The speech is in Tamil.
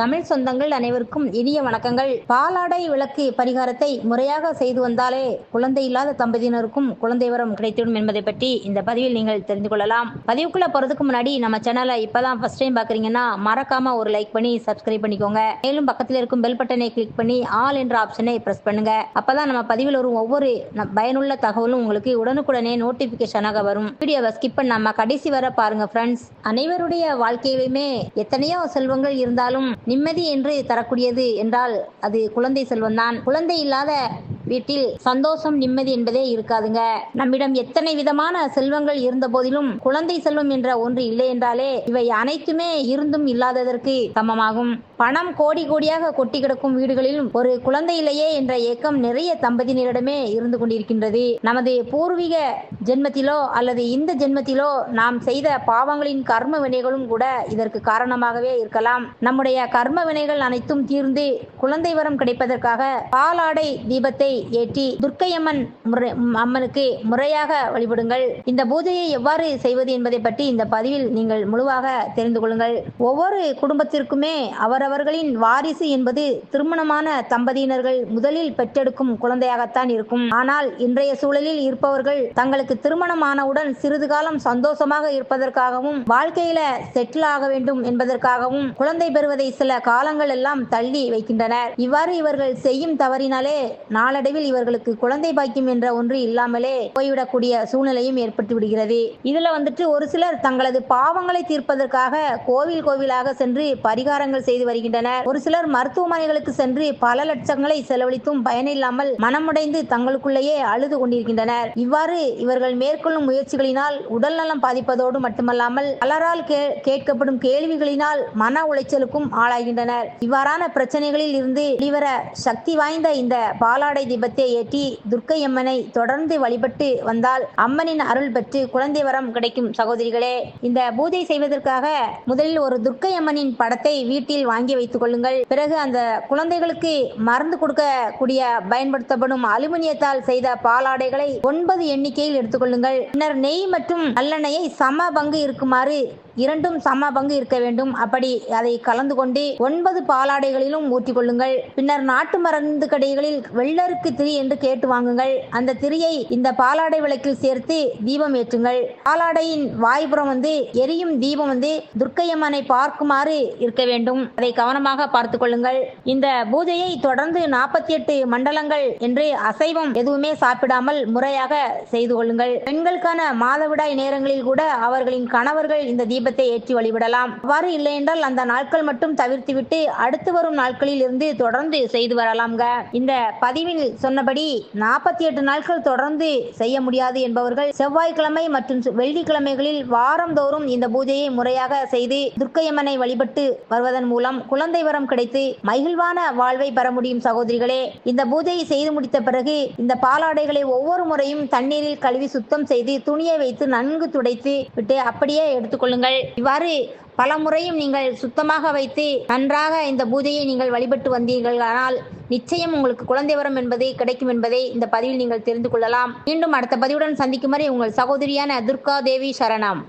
தமிழ் சொந்தங்கள் அனைவருக்கும் இனிய வணக்கங்கள். பாலாடை விளக்கு பரிகாரத்தை முறையாக செய்து வந்தாலே குழந்தை இல்லாத தம்பதியினருக்கும் குழந்தை வரம் கிடைத்திடும் என்பதை பற்றி இந்த பதிவில் நீங்கள் தெரிந்து கொள்ளலாம். பதிவுக்குள்ள போறதுக்கு முன்னாடி நம்ம சேனலை இப்பதான் ஃபர்ஸ்ட் டைம் பாக்குறீங்கன்னா மறக்காம ஒரு லைக் பண்ணி சப்ஸ்கிரைப் பண்ணிக்கோங்க. மேலும் பக்கத்தில் இருக்கும் பெல் பட்டனை கிளிக் பண்ணி ஆல் என்ற ஆப்ஷனை பிரஸ் பண்ணுங்க. அப்பதான் நம்ம பதிவில் வரும் ஒவ்வொரு பயனுள்ள தகவலும் உங்களுக்கு உடனுக்குடனே நோட்டிபிகேஷனாக வரும். வீடியோவை ஸ்கிப் பண்ணாம கடைசி வர பாருங்க ஃப்ரெண்ட்ஸ் அனைவருடைய வாழ்க்கையிலுமே எத்தனையோ செல்வங்கள் இருந்தாலும் நிம்மதி என்று தரக்கூடியது என்றால் அது குழந்தை செல்வம்தான். குழந்தை இல்லாத வீட்டில் சந்தோஷம் நிம்மதி என்பதே இருக்காதுங்க. நம்மிடம் எத்தனை விதமான செல்வங்கள் இருந்த போதிலும் குழந்தை செல்வம் என்ற ஒன்று இல்லை என்றாலே இவை அனைத்துமே இருந்தும் இல்லாததற்கு சமமாகும். பணம் கோடி கோடியாக கொட்டி கிடக்கும் வீடுகளிலும் ஒரு குழந்தை இல்லையே என்ற ஏக்கம் நிறைய தம்பதியினரிடமே இருந்து கொண்டிருக்கின்றது. நமது பூர்வீக ஜென்மத்திலோ அல்லது இந்த ஜென்மத்திலோ நாம் செய்த பாவங்களின் கர்ம வினைகளும் கூட இதற்கு காரணமாகவே இருக்கலாம். நம்முடைய கர்ம வினைகள் அனைத்தும் தீர்ந்து குழந்தை வரம் கிடைப்பதற்காக பாலாடை தீபத்தை ஏற்றி துர்க்கையம்மன் அம்மனுக்கு முறையாக வழிபடுங்கள். இந்த பூஜையை எவ்வாறு செய்வது என்பதை பற்றி இந்த பதிவில் நீங்கள் முழுவாக தெரிந்து கொள்ளுங்கள். ஒவ்வொரு குடும்பத்திற்குமே அவரவர்களின் வாரிசு என்பது திருமணமான தம்பதியினர்கள் முதலில் பெற்றெடுக்கும் குழந்தையாகத்தான் இருக்கும். ஆனால் இன்றைய சூழலில் இருப்பவர்கள் தங்களுக்கு திருமணமானவுடன் சிறிது காலம் சந்தோஷமாக இருப்பதற்காகவும் வாழ்க்கையில செட்டில் ஆக வேண்டும் என்பதற்காகவும் குழந்தை பெறுவதை சில காலங்கள் எல்லாம் தள்ளி வைக்கின்றனர். இவ்வாறு இவர்கள் செய்யும் தவறினாலே நாளடை விரைவில் இவர்களுக்கு குழந்தை பாக்கியம் என்ற ஒன்று இல்லாமலே போய்விடக்கூடிய சூழ்நிலையும் ஏற்பட்டு விடுகிறது. இதுல வந்துட்டு ஒரு சிலர் தங்களது பாவங்களை தீர்ப்பதற்காக கோவில் கோவிலாக சென்று பரிகாரங்கள் செய்து வருகின்றனர். ஒரு சிலர் மருத்துவமனைகளுக்கு சென்று பல லட்சங்களை செலவழித்தும் பயனில்லாமல் மனமுடைந்து தங்களுக்குள்ளேயே அழுது கொண்டிருக்கின்றனர். இவ்வாறு இவர்கள் மேற்கொள்ளும் முயற்சிகளினால் உடல் நலம் பாதிப்பதோடு மட்டுமல்லாமல் பலரால் கேட்கப்படும் கேள்விகளினால் மன உளைச்சலுக்கும் ஆளாகின்றனர். இவ்வாறான பிரச்சனைகளில் இருந்து வெளிவர சக்தி வாய்ந்த இந்த பாலாடை தீபத்தை ஏற்றி துர்க்கை அம்மனை தொடர்ந்து வழிபட்டு வந்தால் அம்மனின் அருள் பெற்று குழந்தை வரம் கிடைக்கும் சகோதரிகளே. இந்த பூஜை செய்வதற்காக முதலில் ஒரு துர்க்கை அம்மனின் படத்தை வீட்டில் வாங்கி வைத்துக் கொள்ளுங்கள். பிறகு அந்த குழந்தைகளுக்கு மருந்து கொடுக்கக்கூடிய பயன்படுத்தப்படும் அலுமினியத்தால் செய்த பாலாடைகளை ஒன்பது எண்ணிக்கையில் எடுத்துக்கொள்ளுங்கள் பின்னர் நெய் மற்றும் நல்லெண்ணெயை சம பங்கு இருக்குமாறு இரண்டும் சம பங்கு இருக்க வேண்டும். அப்படி அதை கலந்து கொண்டு ஒன்பது பாலாடைகளிலும் ஊற்றிக்கொள்ளுங்கள் பின்னர் நாட்டு மருந்து கடைகளில் வெள்ளருக்கு திரி என்று கேட்டு வாங்குங்கள். அந்த திரியை இந்த பாலாடை விளக்கில் சேர்த்து தீபம் ஏற்றுங்கள். பாலாடையின் வாய்ப்புறம் வந்து எரியும் தீபம் வந்து துர்க்கையம்மனை பார்க்குமாறு இருக்க வேண்டும். அதை கவனமாக பார்த்துக் கொள்ளுங்கள். இந்த பூஜையை தொடர்ந்து நாற்பத்தி எட்டு மண்டலங்கள் என்று அசைவம் எதுவுமே சாப்பிடாமல் முறையாக செய்து கொள்ளுங்கள். பெண்களுக்கான மாதவிடாய் நேரங்களில் கூட அவர்களின் கணவர்கள் இந்த தீபத்தை ஏற்றி வழிவிடலாம் அவ்வாறு இல்லை என்றால் அந்த நாட்கள் மட்டும் தவிர்த்துவிட்டு அடுத்து வரும் நாட்களில் இருந்து தொடர்ந்து செய்து வரலாம்ங்க. இந்த பதிவில் சொன்னபடி நாற்பத்தி எட்டு நாட்கள் தொடர்ந்து செய்ய முடியாது என்பவர்கள் செவ்வாய்க்கிழமை மற்றும் வெள்ளிக்கிழமைகளில் வாரந்தோறும் இந்த பூஜையை முறையாக செய்து துர்க்கையம்மனை வழிபட்டு வருவதன் மூலம் குழந்தை வரம் கிடைத்து மகிழ்வான வாழ்வை பெற முடியும் சகோதரிகளே. இந்த பூஜையை செய்து முடித்த பிறகு இந்த பாலாடைகளை ஒவ்வொரு முறையும் தண்ணீரில் கழுவி சுத்தம் செய்து துணியை வைத்து நன்கு துடைத்து விட்டு அப்படியே எடுத்துக்கொள்ளுங்கள் இவ்வாறு பல முறையும் நீங்கள் சுத்தமாக வைத்து நன்றாக இந்த பூஜையை நீங்கள் வழிபட்டு வந்தீர்கள். ஆனால் நிச்சயம் உங்களுக்கு குழந்தை வரம் என்பது கிடைக்கும் என்பதை இந்த பதிவில் நீங்கள் தெரிந்து கொள்ளலாம். மீண்டும் அடுத்த பதிவுடன் சந்திக்கும் வரை உங்கள் சகோதரியான துர்கா தேவி சரணம்.